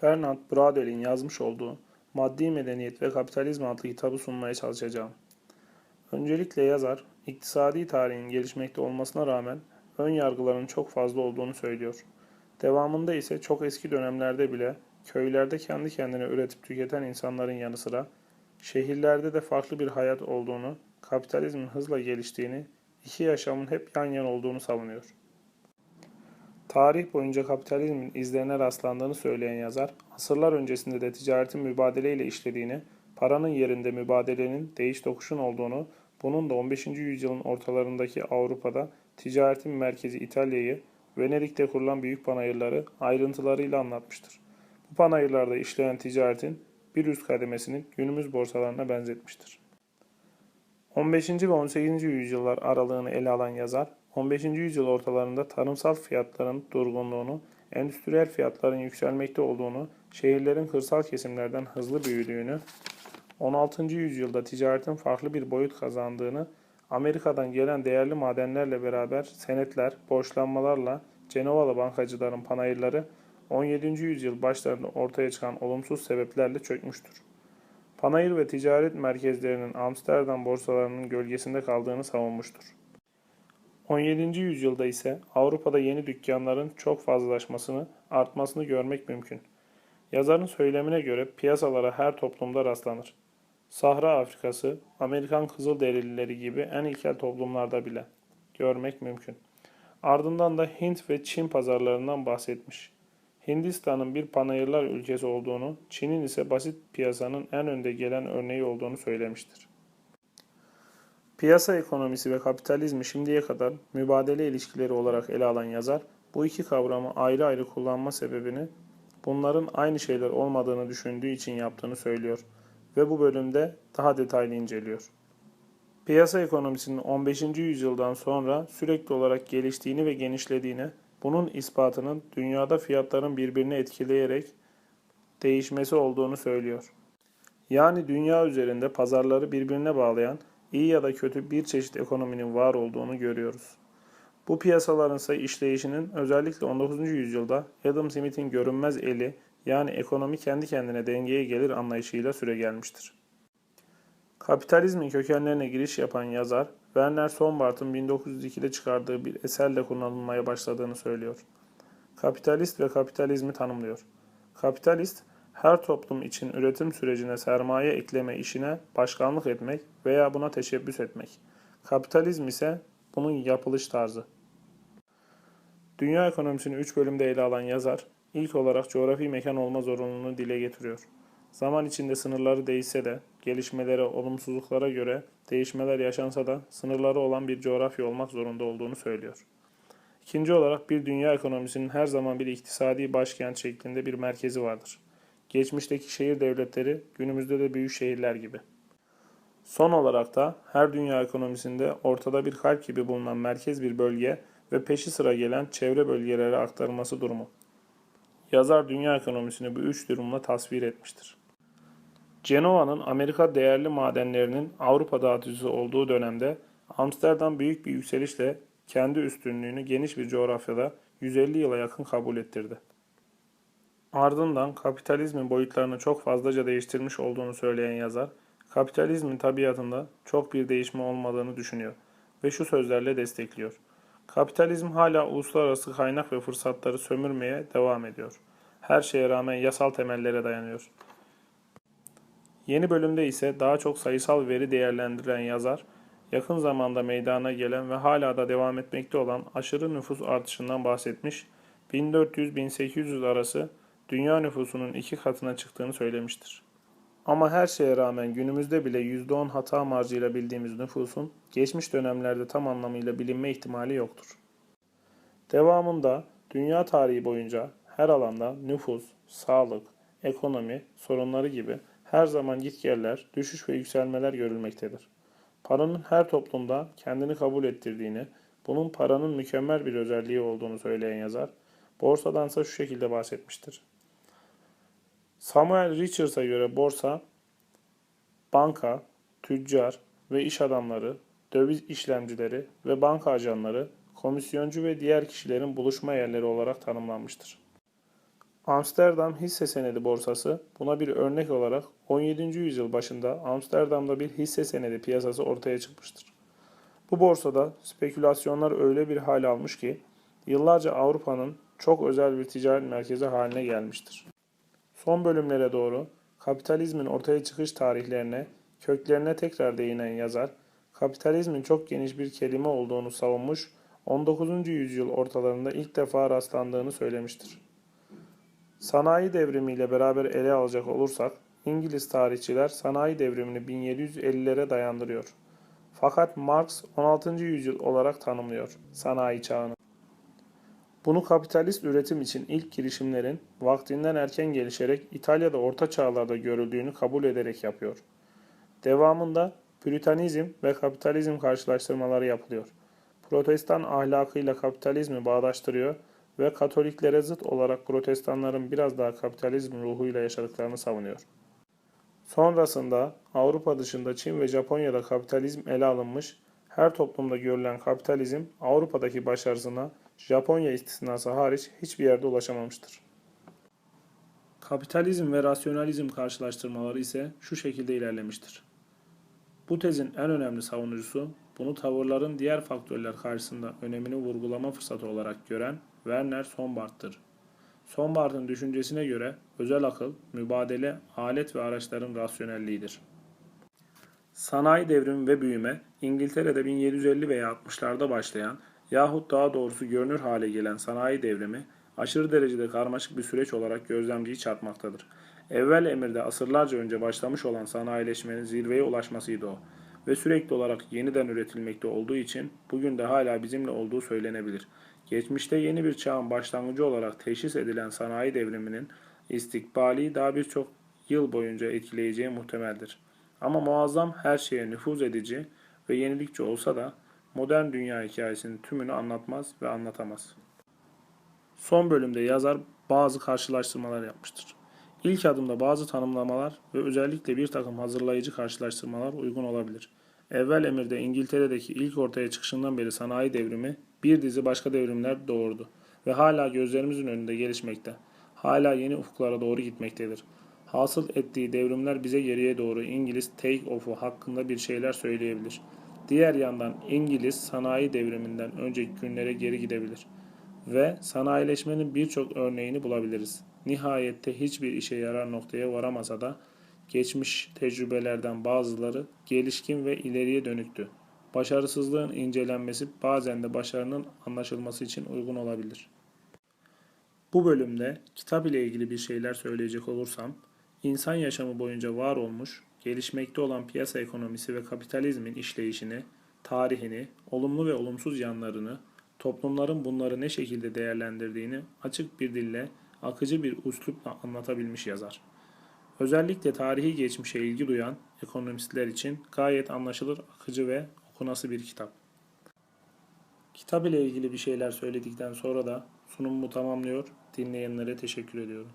Fernand Braudel'in yazmış olduğu Maddi Medeniyet ve Kapitalizm adlı kitabı sunmaya çalışacağım. Öncelikle yazar, iktisadi tarihin gelişmekte olmasına rağmen ön yargıların çok fazla olduğunu söylüyor. Devamında ise çok eski dönemlerde bile köylerde kendi kendine üretip tüketen insanların yanı sıra şehirlerde de farklı bir hayat olduğunu, kapitalizmin hızla geliştiğini, iki yaşamın hep yan yana olduğunu savunuyor. Tarih boyunca kapitalizmin izlerine rastlandığını söyleyen yazar, asırlar öncesinde de ticaretin mübadeleyle işlediğini, paranın yerinde mübadelenin değiş tokuşun olduğunu, bunun da 15. yüzyılın ortalarındaki Avrupa'da ticaretin merkezi İtalya'yı, Venedik'te kurulan büyük panayırları ayrıntılarıyla anlatmıştır. Bu panayırlarda işleyen ticaretin bir üst kademesini günümüz borsalarına benzetmiştir. 15. ve 18. yüzyıllar aralığını ele alan yazar, 15. yüzyıl ortalarında tarımsal fiyatların durgunluğunu, endüstriyel fiyatların yükselmekte olduğunu, şehirlerin kırsal kesimlerden hızlı büyüdüğünü, 16. yüzyılda ticaretin farklı bir boyut kazandığını, Amerika'dan gelen değerli madenlerle beraber senetler, borçlanmalarla Cenovalı bankacıların panayırları 17. yüzyıl başlarında ortaya çıkan olumsuz sebeplerle çökmüştür. Panayır ve ticaret merkezlerinin Amsterdam borsalarının gölgesinde kaldığını savunmuştur. 17. yüzyılda ise Avrupa'da yeni dükkanların çok fazlalaşmasını, artmasını görmek mümkün. Yazarın söylemine göre piyasalara her toplumda rastlanır. Sahra Afrikası, Amerikan Kızılderilileri gibi en ilkel toplumlarda bile görmek mümkün. Ardından da Hint ve Çin pazarlarından bahsetmiş. Hindistan'ın bir panayırlar ülkesi olduğunu, Çin'in ise basit piyasanın en önde gelen örneği olduğunu söylemiştir. Piyasa ekonomisi ve kapitalizmi şimdiye kadar mübadele ilişkileri olarak ele alan yazar, bu iki kavramı ayrı ayrı kullanma sebebini bunların aynı şeyler olmadığını düşündüğü için yaptığını söylüyor ve bu bölümde daha detaylı inceliyor. Piyasa ekonomisinin 15. yüzyıldan sonra sürekli olarak geliştiğini ve genişlediğini, bunun ispatının dünyada fiyatların birbirini etkileyerek değişmesi olduğunu söylüyor. Yani dünya üzerinde pazarları birbirine bağlayan iyi ya da kötü bir çeşit ekonominin var olduğunu görüyoruz. Bu piyasaların ise işleyişinin özellikle 19. yüzyılda Adam Smith'in görünmez eli yani ekonomi kendi kendine dengeye gelir anlayışıyla süregelmiştir. Kapitalizmin kökenlerine giriş yapan yazar, Werner Sombart'ın 1902'de çıkardığı bir eserle kullanılmaya başladığını söylüyor. Kapitalist ve kapitalizmi tanımlıyor. Kapitalist, her toplum için üretim sürecine sermaye ekleme işine başkanlık etmek veya buna teşebbüs etmek. Kapitalizm ise bunun yapılış tarzı. Dünya ekonomisini 3 bölümde ele alan yazar, ilk olarak coğrafi mekan olma zorunluluğunu dile getiriyor. Zaman içinde sınırları değişse de, gelişmelere, olumsuzluklara göre değişmeler yaşansa da sınırları olan bir coğrafya olmak zorunda olduğunu söylüyor. İkinci olarak bir dünya ekonomisinin her zaman bir iktisadi başkent şeklinde bir merkezi vardır. Geçmişteki şehir devletleri günümüzde de büyük şehirler gibi. Son olarak da her dünya ekonomisinde ortada bir kalp gibi bulunan merkez bir bölge ve peşi sıra gelen çevre bölgelere aktarılması durumu. Yazar dünya ekonomisini bu üç durumla tasvir etmiştir. Cenova'nın Amerika değerli madenlerinin Avrupa dağıtıcısı olduğu dönemde Amsterdam büyük bir yükselişle kendi üstünlüğünü geniş bir coğrafyada 150 yıla yakın kabul ettirdi. Ardından kapitalizmin boyutlarını çok fazlaca değiştirmiş olduğunu söyleyen yazar, kapitalizmin tabiatında çok bir değişme olmadığını düşünüyor ve şu sözlerle destekliyor. Kapitalizm hala uluslararası kaynak ve fırsatları sömürmeye devam ediyor. Her şeye rağmen yasal temellere dayanıyor. Yeni bölümde ise daha çok sayısal veri değerlendiren yazar, yakın zamanda meydana gelen ve hala da devam etmekte olan aşırı nüfus artışından bahsetmiş, 1400-1800 arası dünya nüfusunun iki katına çıktığını söylemiştir. Ama her şeye rağmen günümüzde bile %10 hata marjıyla bildiğimiz nüfusun geçmiş dönemlerde tam anlamıyla bilinme ihtimali yoktur. Devamında dünya tarihi boyunca her alanda nüfus, sağlık, ekonomi sorunları gibi her zaman gitgeller, düşüş ve yükselmeler görülmektedir. Paranın her toplumda kendini kabul ettirdiğini, bunun paranın mükemmel bir özelliği olduğunu söyleyen yazar, borsadansa şu şekilde bahsetmiştir. Samuel Richards'a göre borsa, banka, tüccar ve iş adamları, döviz işlemcileri ve banka ajanları, komisyoncu ve diğer kişilerin buluşma yerleri olarak tanımlanmıştır. Amsterdam hisse senedi borsası buna bir örnek olarak 17. yüzyıl başında Amsterdam'da bir hisse senedi piyasası ortaya çıkmıştır. Bu borsada spekülasyonlar öyle bir hal almış ki yıllarca Avrupa'nın çok özel bir ticaret merkezi haline gelmiştir. Son bölümlere doğru kapitalizmin ortaya çıkış tarihlerine, köklerine tekrar değinen yazar, kapitalizmin çok geniş bir kelime olduğunu savunmuş, 19. yüzyıl ortalarında ilk defa rastlandığını söylemiştir. Sanayi devrimiyle beraber ele alacak olursak, İngiliz tarihçiler sanayi devrimini 1750'lere dayandırıyor. Fakat Marx 16. yüzyıl olarak tanımlıyor sanayi çağını. Bunu kapitalist üretim için ilk girişimlerin vaktinden erken gelişerek İtalya'da orta çağlarda görüldüğünü kabul ederek yapıyor. Devamında Püritanizm ve kapitalizm karşılaştırmaları yapılıyor. Protestan ahlakıyla kapitalizmi bağdaştırıyor ve Katoliklere zıt olarak Protestanların biraz daha kapitalizm ruhuyla yaşadıklarını savunuyor. Sonrasında Avrupa dışında Çin ve Japonya'da kapitalizm ele alınmış, her toplumda görülen kapitalizm Avrupa'daki başarısına Japonya istisnası hariç hiçbir yerde ulaşamamıştır. Kapitalizm ve rasyonalizm karşılaştırmaları ise şu şekilde ilerlemiştir. Bu tezin en önemli savunucusu, bunu tavırların diğer faktörler karşısında önemini vurgulama fırsatı olarak gören Werner Sombart,'tır. Sombart'ın düşüncesine göre özel akıl, mübadele, alet ve araçların rasyonelliğidir. Sanayi devrimi ve büyüme, İngiltere'de 1750 veya 60'larda başlayan yahut daha doğrusu görünür hale gelen sanayi devrimi, aşırı derecede karmaşık bir süreç olarak gözlemciyi çarpmaktadır. Evvel emirde asırlarca önce başlamış olan sanayileşmenin zirveye ulaşmasıydı o ve sürekli olarak yeniden üretilmekte olduğu için bugün de hala bizimle olduğu söylenebilir. Geçmişte yeni bir çağın başlangıcı olarak teşhis edilen sanayi devriminin istikbali daha birçok yıl boyunca etkileyeceği muhtemeldir. Ama muazzam her şeye nüfuz edici ve yenilikçi olsa da modern dünya hikayesinin tümünü anlatmaz ve anlatamaz. Son bölümde yazar bazı karşılaştırmalar yapmıştır. İlk adımda bazı tanımlamalar ve özellikle bir takım hazırlayıcı karşılaştırmalar uygun olabilir. Evvel emirde İngiltere'deki ilk ortaya çıkışından beri sanayi devrimi bir dizi başka devrimler doğurdu ve hala gözlerimizin önünde gelişmekte. Hala yeni ufuklara doğru gitmektedir. Hasıl ettiği devrimler bize geriye doğru İngiliz take-off'u hakkında bir şeyler söyleyebilir. Diğer yandan İngiliz sanayi devriminden önceki günlere geri gidebilir ve sanayileşmenin birçok örneğini bulabiliriz. Nihayette hiçbir işe yarar noktaya varamasa da geçmiş tecrübelerden bazıları gelişkin ve ileriye dönüktü. Başarısızlığın incelenmesi bazen de başarının anlaşılması için uygun olabilir. Bu bölümde kitap ile ilgili bir şeyler söyleyecek olursam, insan yaşamı boyunca var olmuş, gelişmekte olan piyasa ekonomisi ve kapitalizmin işleyişini, tarihini, olumlu ve olumsuz yanlarını, toplumların bunları ne şekilde değerlendirdiğini açık bir dille, akıcı bir üslupla anlatabilmiş yazar. Özellikle tarihi geçmişe ilgi duyan ekonomistler için gayet anlaşılır, akıcı ve okunası bir kitap. Kitap ile ilgili bir şeyler söyledikten sonra da sunumumu tamamlıyor, dinleyenlere teşekkür ediyorum.